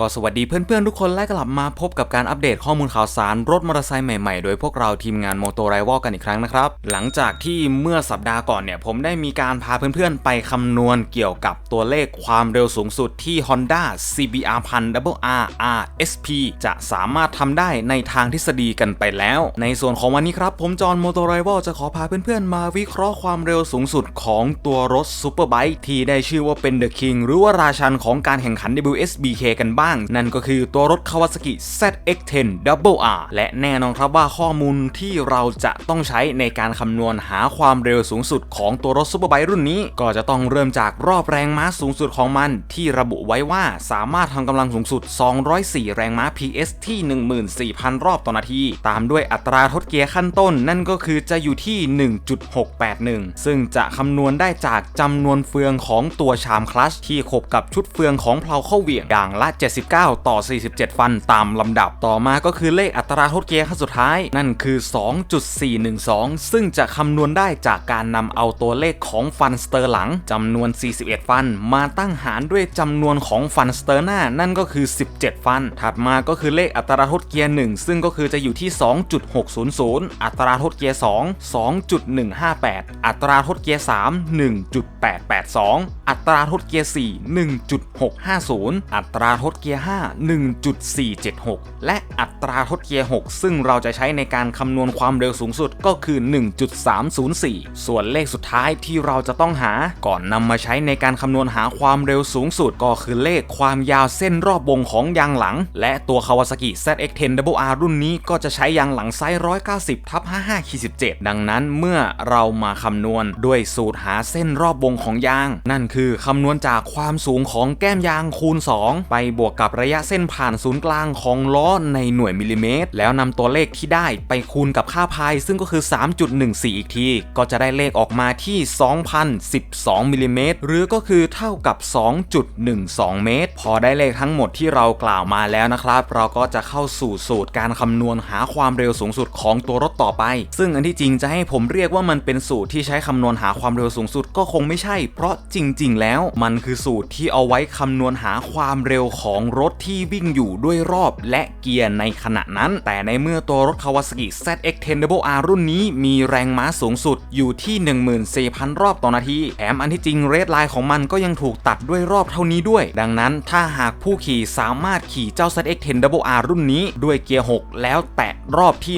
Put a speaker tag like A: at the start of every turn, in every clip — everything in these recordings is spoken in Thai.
A: ก็สวัสดีเพื่อนๆ ทุกคนและกลับมาพบกับการอัปเดตข้อมูลข่าวสารรถมอเตอร์ไซค์ใหม่ๆ โดยพวกเราทีมงานโมโตไรวอลกันอีกครั้งนะครับ หลังจากที่เมื่อสัปดาห์ก่อนเนี่ย ผมได้มีการพาเพื่อนๆ ไปคำนวณเกี่ยวกับตัวเลขความเร็วสูงสุดที่ Honda CBR 1000 R RSP จะสามารถทำได้ในทางทฤษฎีกันไปแล้ว ในส่วนของวันนี้ครับ ผมจอห์นโมโตไรวอลจะขอพาเพื่อนๆ มาวิเคราะห์ความเร็วสูงสุดของตัวรถซูเปอร์ไบค์ที่ได้ชื่อว่าเป็น The King หรือว่าราชันของการแข่งขัน WSBK กันบ้างนั่นก็คือตัวรถ Kawasaki ZX10 Double R และแน่นอนครับว่าข้อมูลที่เราจะต้องใช้ในการคำนวณหาความเร็วสูงสุดของตัวรถซูเปอร์ไบค์รุ่นนี้ ก็จะต้องเริ่มจากรอบแรงม้าสูงสุดของมัน ที่ระบุไว้ว่าสามารถทำกำลังสูงสุด 204 แรงม้า PS ที่ 14,000 รอบต่อนาที ตามด้วยอัตราทดเกียร์ขั้นต้น นั่นก็คือจะอยู่ที่ 1.681 ซึ่งจะคำนวณได้จากจำนวนเฟืองของตัวชามคลัชที่ขบกับชุดเฟืองของเพลาเข้าเหวี่ยงอย่างละ79ต่อ 47 ฟันตามลำดับต่อมาก็คือเลขอัตราทดเกียร์ขั้นสุดท้าย นั่นคือ 2.412 ซึ่งจะคำนวณได้จากการนำเอาตัวเลขของฟันสเตอร์หลังจำนวน 41 ฟัน มาตั้งหารด้วยจำนวนของฟันสเตอร์หน้า นั่นก็คือ 17 ฟัน ถัดมาก็คือเลขอัตราทดเกียร์ 1 ซึ่งก็คือจะอยู่ที่ 2.600 อัตราทดเกียร์ 2 2.158 อัตราทดเกียร์ 3 1.882 อัตราทดเกียร์ 4 1.650 อัตราทดเกียร์ 5 1.476 และอัตราทดเกียร์ 6 ซึ่งเราจะใช้ในการคำนวณความเร็วสูงสุดก็คือ 1.304 ส่วนเลขสุดท้ายที่เราจะต้องหาก่อนนำมาใช้ในการคำนวณหาความเร็วสูงสุดก็คือเลขความยาวเส้นรอบวงของยางหลัง และตัว Kawasaki ZX10 WR รุ่นนี้ก็จะใช้ยางหลังไซส์190ทับ55 17 ดังนั้นเมื่อเรามาคำนวณด้วยสูตรหาเส้นรอบวงของยาง นั่นคือคำนวณจากความสูงของแก้มยางคูณ 2 ไปบวกกับระยะเส้นผ่านศูนย์กลางของล้อในหน่วยมิลลิเมตร แล้วนำตัวเลขที่ได้ไปคูณกับค่าพาย ซึ่งก็คือ 3.14 อีกที ก็จะได้เลขออกมาที่ 2,012มิลลิเมตรหรือก็คือเท่ากับ 2.12 เมตร พอได้เลขทั้งหมดที่เรากล่าวมาแล้วนะครับ เราก็จะเข้าสู่สูตรการคำนวณหาความเร็วสูงสุดของตัวรถต่อไป ซึ่งอันที่จริงจะให้ผมเรียกว่ามันเป็นสูตรที่ใช้คำนวณหาความเร็วสูงสุดก็คงไม่ใช่ เพราะจริง ๆ แล้วมันคือสูตรที่เอาไว้คำนวณหาความเร็วของของรถที่วิ่งอยู่ด้วยรอบและเกียร์ในขณะนั้น แต่ในเมื่อตัวรถ Kawasaki ZX10 WR รุ่นนี้มีแรงม้าสูงสุดอยู่ที่ 14,000 รอบต่อนาทีแถมอันที่จริงเรดไลน์ของมันก็ยังถูกตัดด้วยรอบเท่านี้ด้วย ดังนั้นถ้าหากผู้ขี่สามารถขี่เจ้า ZX10 WR รุ่นนี้ด้วยเกียร์ 6 แล้วแตะรอบที่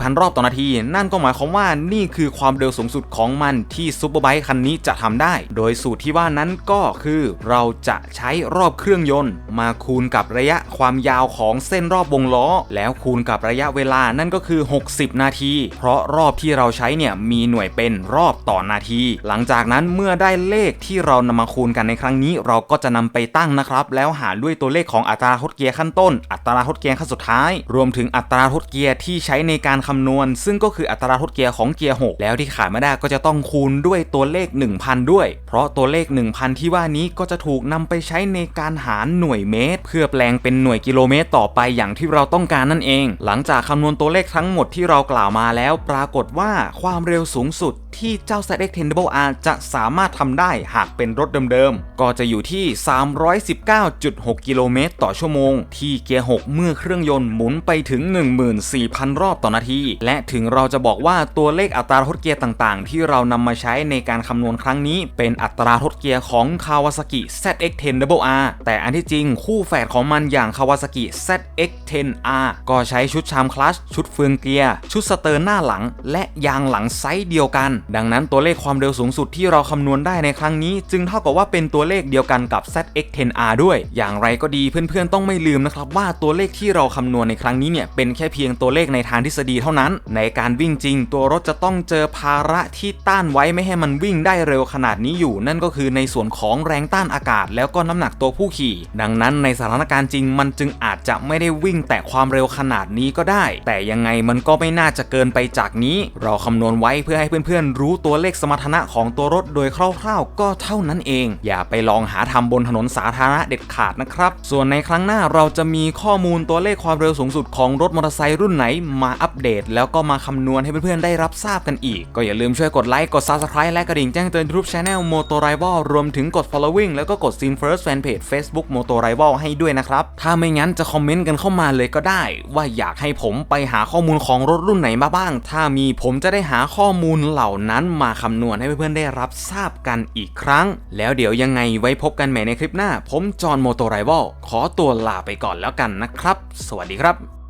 A: 14,000 รอบต่อนาที นั่นก็หมายความว่านี่คือความเร็วสูงสุดของมันที่ซูเปอร์ไบค์คันนี้จะทำได้ โดยสูตรที่ว่านั้นก็คือเราจะใช้รอบเครื่องยนต์มาคูณกับระยะความยาวของเส้นรอบวงล้อ แล้วคูณกับระยะเวลานั่นก็คือ 60 นาที เพราะรอบที่เราใช้เนี่ยมีหน่วยเป็นรอบต่อนาที หลังจากนั้นเมื่อได้เลขที่เรานำมาคูณกันในครั้งนี้ เราก็จะนำไปตั้งนะครับ แล้วหารด้วยตัวเลขของอัตราทดเกียร์ขั้นต้น อัตราทดเกียร์ขั้นสุดท้าย รวมถึงอัตราทดเกียร์ที่ใช้ในการคำนวณ ซึ่งก็คืออัตราทดเกียร์ของเกียร์6แล้วที่ขาดไม่ได้ก็จะต้องคูณด้วยตัวเลข 1000 ด้วย เพราะตัวเลข 1000 ที่ว่านี้ก็จะถูกนำไปใช้ในการหารหน่วยเมตร เพื่อแปลงเป็นหน่วยกิโลเมตรต่อไปอย่างที่เราต้องการนั่นเอง หลังจากคำนวณตัวเลขทั้งหมดที่เรากล่าวมาแล้ว ปรากฏว่าความเร็วสูงสุด ที่เจ้า ZX10 WR จะสามารถทำได้หากเป็นรถเดิมๆ ก็จะอยู่ที่ 319.6 กิโลเมตรต่อชั่วโมง ที่เกียร์ 6 เมื่อเครื่องยนต์หมุนไปถึง 14,000 รอบต่อนาที และถึงเราจะบอกว่าตัวเลขอัตราทดเกียร์ต่างๆ ที่เรานำมาใช้ในการคำนวณครั้งนี้ เป็นอัตราทดเกียร์ของ Kawasaki ZX10 WR แต่อันที่จริงคู่แฝดของมันอย่าง Kawasaki ZX10R ก็ใช้ชุดชามคลัชชุดเฟืองเกียร์ ชุดสเตอร์หน้าหลัง และยางหลังไซส์เดียวกันดังนั้นตัวเลขความเร็วสูงสุดที่เราคำนวณได้ในครั้งนี้ จึงเท่ากับว่าเป็นตัวเลขเดียวกันกับ ZX10R ด้วย อย่างไรก็ดีเพื่อนๆ ต้องไม่ลืมนะครับว่าตัวเลขที่เราคำนวณในครั้งนี้เนี่ยเป็นแค่เพียงตัวเลขในทางทฤษฎีเท่านั้น ในการวิ่งจริง ตัวรถจะต้องเจอภาระที่ต้านไว้ไม่ให้มันวิ่งได้เร็วขนาดนี้อยู่ นั่นก็คือในส่วนของแรงต้านอากาศ แล้วก็น้ำหนักตัวผู้ขี่ ดังนั้นในสถานการณ์จริงมันจึงอาจจะไม่ได้วิ่งแต่ความเร็วขนาดนี้ก็ได้ แต่ยังไงมันก็ไม่น่าจะเกินไปจากนี้ เราคำนวณไว้เพื่อให้เพื่อนๆรู้ตัวเลขสมรรถนะของตัวรถโดยคร่าวๆ ก็เท่านั้นเอง อย่าไปลองหาทำบนถนนสาธารณะเด็ดขาดนะครับ ส่วนในครั้งหน้าเราจะมีข้อมูลตัวเลขความเร็วสูงสุดของรถมอเตอร์ไซค์รุ่นไหนมาอัปเดต แล้วก็มาคำนวณให้เพื่อนๆได้รับทราบกันอีก ก็อย่าลืมช่วยกดไลค์กด Subscribe และกระดิ่งแจ้งเตือนทุกช anel Moto Rival รวมถึงกด following แล้วก็กด Scene First Fanpage Facebook Moto Rival ให้ด้วยนะครับถ้าไม่งั้นจะคอมเมนต์กันเข้ามาเลยก็ได้ ว่าอยากให้ผมไปหาข้อมูลของรถรุ่นไหนมาบ้าง ถ้ามีผมจะได้หาข้อมูลเหล่านั้นมาคำนวณให้เพื่อนๆได้รับทราบกันอีกครั้ง แล้วเดี๋ยวยังไงไว้พบกันใหม่ในคลิปหน้า ผมจอห์นโมโตไรวอลขอตัวลาไปก่อนแล้วกันนะครับ สวัสดีครับ